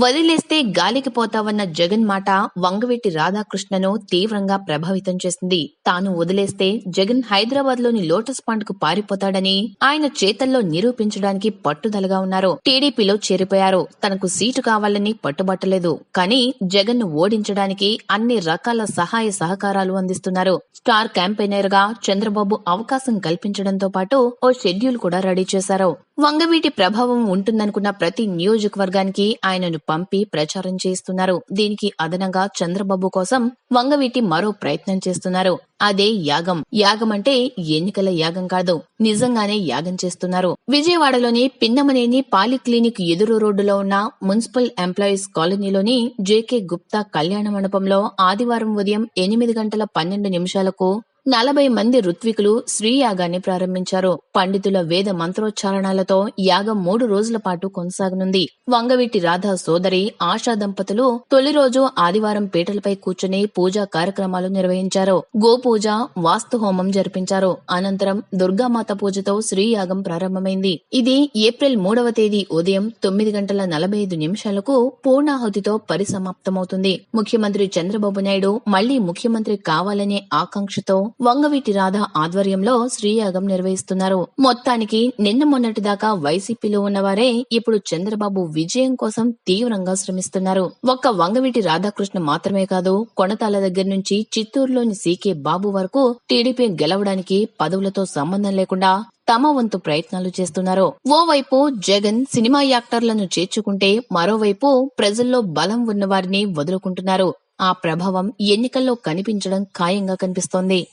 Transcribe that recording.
వదిలేస్తే గాలికి పోతావన్న జగన్ మాట వంగవీటి రాధాకృష్ణను తీవ్రంగా ప్రభావితం చేసింది. తాను వదిలేస్తే జగన్ హైదరాబాద్లోని లోటస్ పాండ్కు పారిపోతాడని ఆయన చేతల్లో నిరూపించడానికి పట్టుదలగా ఉన్నారు. టీడీపీలో చేరిపోయారు. తనకు సీటు కావాలని పట్టుబట్టలేదు. కానీ జగన్ను ఓడించడానికి అన్ని రకాల సహాయ సహకారాలు అందిస్తున్నారు. స్టార్ క్యాంపెయినర్గా చంద్రబాబు అవకాశం కల్పించడంతో పాటు ఓ షెడ్యూల్ కూడా రెడీ చేశారు. వంగవీటి ప్రభావం ఉంటుందనుకున్న ప్రతి నియోజకవర్గానికి ఆయనను పంపి ప్రచారం చేస్తున్నారు. దీనికి అదనంగా చంద్రబాబు కోసం వంగవీటి మరో ప్రయత్నం చేస్తున్నారు. అదే యాగం. యాగం అంటే ఎన్నికల యాగం కాదు. నిజంగానే యాగం చేస్తున్నారు. విజయవాడలోని పిన్నమనేని పాలిక్లినిక్ ఎదురు రోడ్డులో ఉన్న మున్సిపల్ ఎంప్లాయీస్ కాలనీలోని జేకే గుప్తా కళ్యాణ మండపంలో ఆదివారం ఉదయం ఎనిమిది గంటల పన్నెండు నిమిషాలకు నలభై మంది ఋత్వికులు శ్రీయాగాన్ని ప్రారంభించారు. పండితుల వేద మంత్రోచ్చారణలతో యాగం మూడు రోజుల పాటు కొనసాగనుంది. వంగవీటి రాధా సోదరి ఆశా దంపతులు తొలి రోజు ఆదివారం పీటలపై కూర్చుని పూజా కార్యక్రమాలు నిర్వహించారు. గోపూజ వాస్తు హోమం జరిపించారు. అనంతరం దుర్గామాత పూజతో శ్రీయాగం ప్రారంభమైంది. ఇది ఏప్రిల్ మూడవ తేదీ ఉదయం తొమ్మిది గంటల నలభై ఐదు నిమిషాలకు పూర్ణాహుతితో పరిసమాప్తమవుతుంది. ముఖ్యమంత్రి చంద్రబాబు నాయుడు మళ్ళీ ముఖ్యమంత్రి కావాలనే ఆకాంక్షతో వంగవీటి రాధ ఆధ్వర్యంలో శ్రీయాగం నిర్వహిస్తున్నారు. మొత్తానికి నిన్న మొన్నటి దాకా వైసీపీలో ఉన్నవారే ఇప్పుడు చంద్రబాబు విజయం కోసం తీవ్రంగా శ్రమిస్తున్నారు. ఒక్క వంగవీటి రాధాకృష్ణ మాత్రమే కాదు కొనతాల దగ్గర నుంచి చిత్తూరులోని సీకే బాబు వరకు టీడీపీ గెలవడానికి పదవులతో సంబంధం లేకుండా తమ వంతు ప్రయత్నాలు చేస్తున్నారు. ఓవైపు జగన్ సినిమా యాక్టర్లను చేర్చుకుంటే మరోవైపు ప్రజల్లో బలం ఉన్నవారిని వదులుకుంటున్నారు. ఆ ప్రభావం ఎన్నికల్లో కనిపించడం ఖాయంగా కనిపిస్తోంది.